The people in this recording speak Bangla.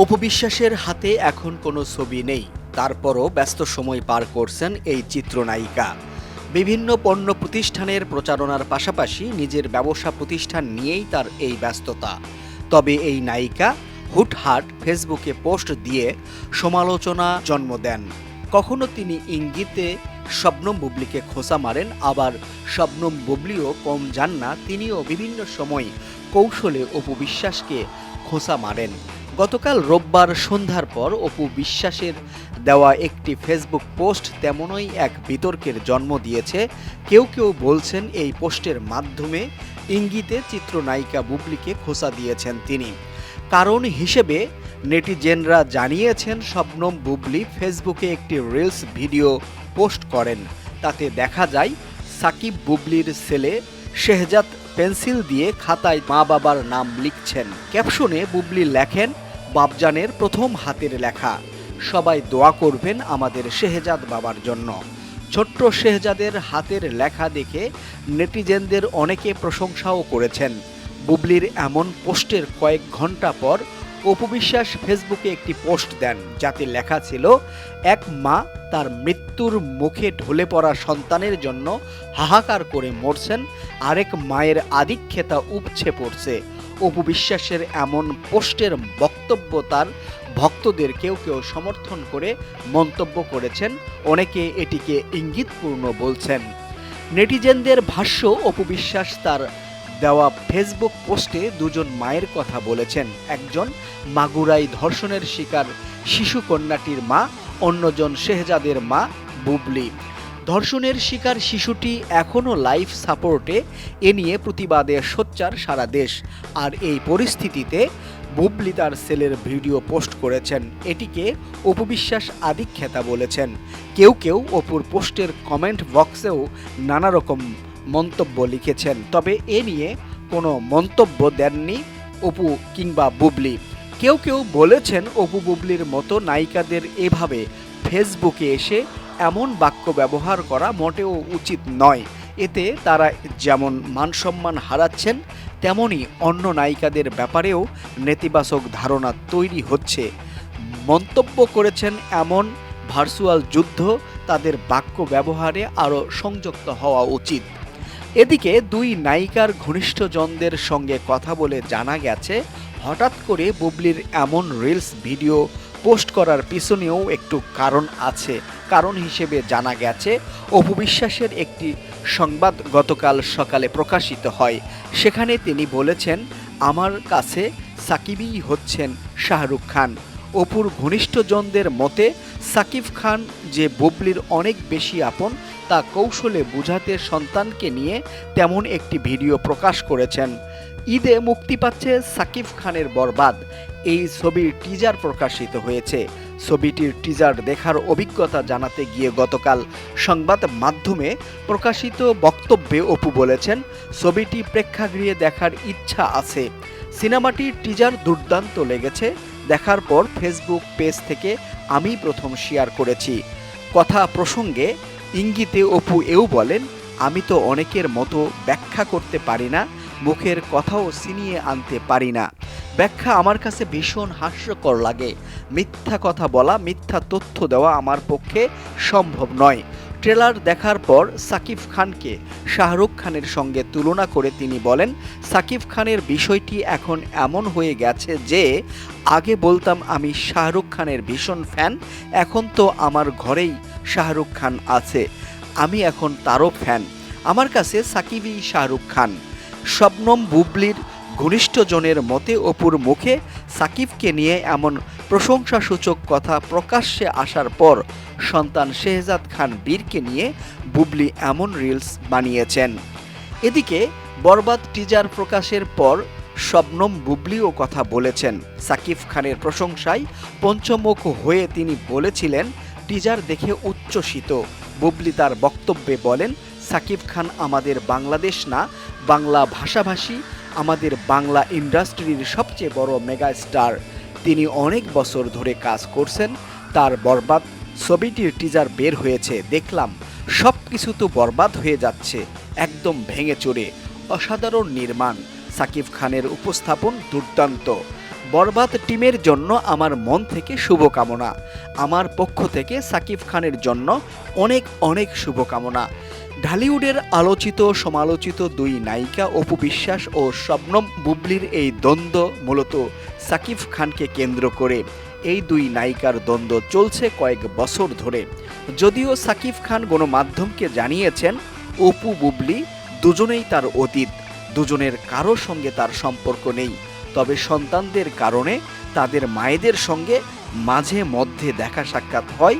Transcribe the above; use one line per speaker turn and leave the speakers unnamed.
অপবিশ্বাসের হাতে এখন কোনো ছবি নেই। তারপরও ব্যস্ত সময় পার করছেন এই চিত্রনায়িকা। বিভিন্ন পণ্য প্রতিষ্ঠানের প্রচারণার পাশাপাশি নিজের ব্যবসা প্রতিষ্ঠান নিয়েই তার এই ব্যস্ততা। তবে এই নায়িকা হুটহাট ফেসবুকে পোস্ট দিয়ে সমালোচনা জন্ম দেন। কখনো তিনি ইঙ্গিতে শবনম বুবলিকে খোসা মারেন, আবার শবনম বুবলিও কম যান না, তিনিও বিভিন্ন সময় কৌশলে অপু বিশ্বাসকে খোসা মারেন। গতকাল রোববার সন্ধ্যার পর অপু বিশ্বাসের দেওয়া একটি ফেসবুক পোস্ট তেমনই এক বিতর্কের জন্ম দিয়েছে। কেউ কেউ বলছেন এই পোস্টের মাধ্যমে ইঙ্গিতে চিত্রনায়িকা বুবলিকে খোসা দিয়েছেন তিনি। কারণ হিসেবে নেটিজেনরা জানিয়েছেন, শবনম বুবলি ফেসবুকে একটি রিলস ভিডিও পোস্ট করেন। তাতে দেখা যায়, সাকিব বুবলির ছেলে শেহজাদ পেন্সিল দিয়ে খাতায় মা বাবার নাম লিখছেন। ক্যাপশনে বুবলি লেখেন বাবজানের প্রথম হাতের লেখা। সবাই দোয়া করবেন আমাদের শেহজাদ বাবার জন্য। ছোট্ট শেহজাদের হাতের লেখা দেখে নেটিজেনদের অনেকে প্রশংসাও করেছেন। বুবলির এমন পোস্টের কয়েক ঘণ্টা পর অপবিশ্বাস ফেসবুকে একটি পোস্ট দেন, যাতে লেখা ছিল, এক মা তার মৃত্যুর মুখে ঢলে পড়া সন্তানের জন্য হাহাকার করে মরছেন, আরেক মায়ের আধিক্ষেতা উপছে পড়ছে। অপবিশ্বাসের এমন পোস্টের বক্তব্য তার ভক্তদের কেউ কেউ সমর্থন করে মন্তব্য করেছেন, অনেকে এটিকে ইঙ্গিতপূর্ণ বলছেন। নেটিজেনদের ভাষ্য, অপবিশ্বাস তার দেওয়া ফেসবুক পোস্টে দুজন মায়ের কথা বলেছেন। একজন মাগুরাই ধর্ষণের শিকার, শিশু কন্যাটির মা, অন্যজন শেহজাদের মা, বুবলি। ধর্ষণের শিকার শিশুটি এখনও লাইফ সাপোর্টে। এ নিয়ে প্রতিবাদে সোচ্চার সারা দেশ। আর এই পরিস্থিতিতে বুবলি তার সেলের ভিডিও পোস্ট করেছেন। এটিকে অপবিশ্বাস আদিক্ষেতা বলেছেন। কেউ কেউ অপুর পোস্টের কমেন্ট বক্সেও নানা রকম মন্তব্য লিখেছেন। তবে এ নিয়ে কোনো মন্তব্য দেননি অপু কিংবা বুবলি। কেউ কেউ বলেছেন অপু বুবলির মতো নায়িকাদের এভাবে ফেসবুকে এসে এমন বাক্য ব্যবহার করা মোটেও উচিত নয়। এতে তারা যেমন মানসম্মান হারাচ্ছেন, তেমনি অন্য নায়িকাদের ব্যাপারেও নেতিবাচক ধারণা তৈরি হচ্ছে। মন্তব্য করেছেন এমন ভার্চুয়াল যুদ্ধ, তাদের বাক্য ব্যবহারে আরও সংযুক্ত হওয়া উচিত। এদিকে দুই নায়িকার ঘনিষ্ঠজনদের সঙ্গে কথা বলে জানা গেছে, হঠাৎ করে বুবলির এমন রিলস ভিডিও পোস্ট করার পিছনেও একটু কারণ আছে। কারণ হিসেবে জানা গেছে অপবিশ্বাসের একটি সংবাদ গতকাল সকালে প্রকাশিত হয়। সেখানে তিনি বলেছেন, আমার কাছে সাকিবই হচ্ছেন শাহরুখ খান। অপুর ঘনিষ্ঠজনদের মতে, সাকিব খান যে বুবলির অনেক বেশি আপন, তা কৌশলে বুঝাতে সন্তানকে নিয়ে তেমন একটি ভিডিও প্রকাশ করেছেন। ঈদে মুক্তি পাচ্ছে সাকিব খানের বরবাদ। এই ছবির টিজার প্রকাশিত হয়েছে। ছবিটির টিজার দেখার অভিজ্ঞতা জানাতে গিয়ে গতকাল সংবাদ মাধ্যমে প্রকাশিত বক্তব্যে অপু বলেছেন, ছবিটি প্রেক্ষাগৃহে দেখার ইচ্ছা আছে। সিনেমাটির টিজার দুর্দান্ত লেগেছে। দেখার পর ফেসবুক পেজ থেকে আমি প্রথম শেয়ার করেছি। কথা প্রসঙ্গে, ইঙ্গিতে অপু এও বলেন, আমি তো অনেকের মতো ব্যাখ্যা করতে পারি না, মুখের কথাও ছিনিয়ে আনতে পারি না। ব্যাখ্যা আমার কাছে ভীষণ হাস্যকর লাগে। মিথ্যা কথা বলা, মিথ্যা তথ্য দেওয়া আমার পক্ষে সম্ভব নয়। ট্রেলার দেখার পর সাকিব খানকে শাহরুখ খানের সঙ্গে তুলনা করে তিনি বলেন, সাকিব খানের বিষয়টি এখন এমন হয়ে গেছে যে, আগে বলতাম আমি শাহরুখ খানের ভীষণ ফ্যান, এখন তো আমার ঘরেই শাহরুখ খান আছে। আমি এখন তারও ফ্যান। আমার কাছে সাকিবই শাহরুখ খান। শবনম বুবলির ঘনিষ্ঠজনের মতে অপুর মুখে সাকিবকে নিয়ে এমন প্রশংসাসূচক কথা প্রকাশ্যে আসার পর সন্তান শেহজাদ খান বীরকে নিয়ে বুবলি এমন রিলস বানিয়েছেন। এদিকে বরবাদ টিজার প্রকাশের পর শবনম বুবলিও কথা বলেছেন। সাকিব খানের প্রশংসায় পঞ্চমুখ হয়ে তিনি বলেছিলেন টিজার দেখে উচ্ছ্বসিত। বুবলি তার বক্তব্যে বলেন, সাকিব খান আমাদের বাংলাদেশ না, বাংলা ভাষাভাষী, আমাদের বাংলা ইন্ডাস্ট্রির সবচেয়ে বড় মেগা স্টার তিনি অনেক বছর ধরে কাজ করছেন, তার বরবাদ ছবিটির টিজার বের হয়েছে, দেখলাম। সব কিছু তো বরবাদ হয়ে যাচ্ছে, একদম ভেঙে চড়ে অসাধারণ নির্মাণ, সাকিব খানের উপস্থাপন দুর্দান্ত। বরবাদ টিমের জন্য আমার মন থেকে শুভকামনা। আমার পক্ষ থেকে সাকিব খানের জন্য অনেক অনেক শুভকামনা। ঢালিউডের আলোচিত, সমালোচিত দুই নায়িকা অপু বিশ্বাস ও শবনম বুবলির এই দ্বন্দ্ব মূলত সাকিব খানকে কেন্দ্র করে এই দুই নায়িকার দ্বন্দ্ব চলছে কয়েক বছর ধরে। যদিও সাকিব খান গণমাধ্যমকে জানিয়েছেন, অপু বুবলি দুজনেই তার অতীত, দুজনের কারও সঙ্গে তার সম্পর্ক নেই। তবে সন্তানদের কারণে তাদের মায়েদের সঙ্গে মাঝে মধ্যে দেখা সাক্ষাৎ হয়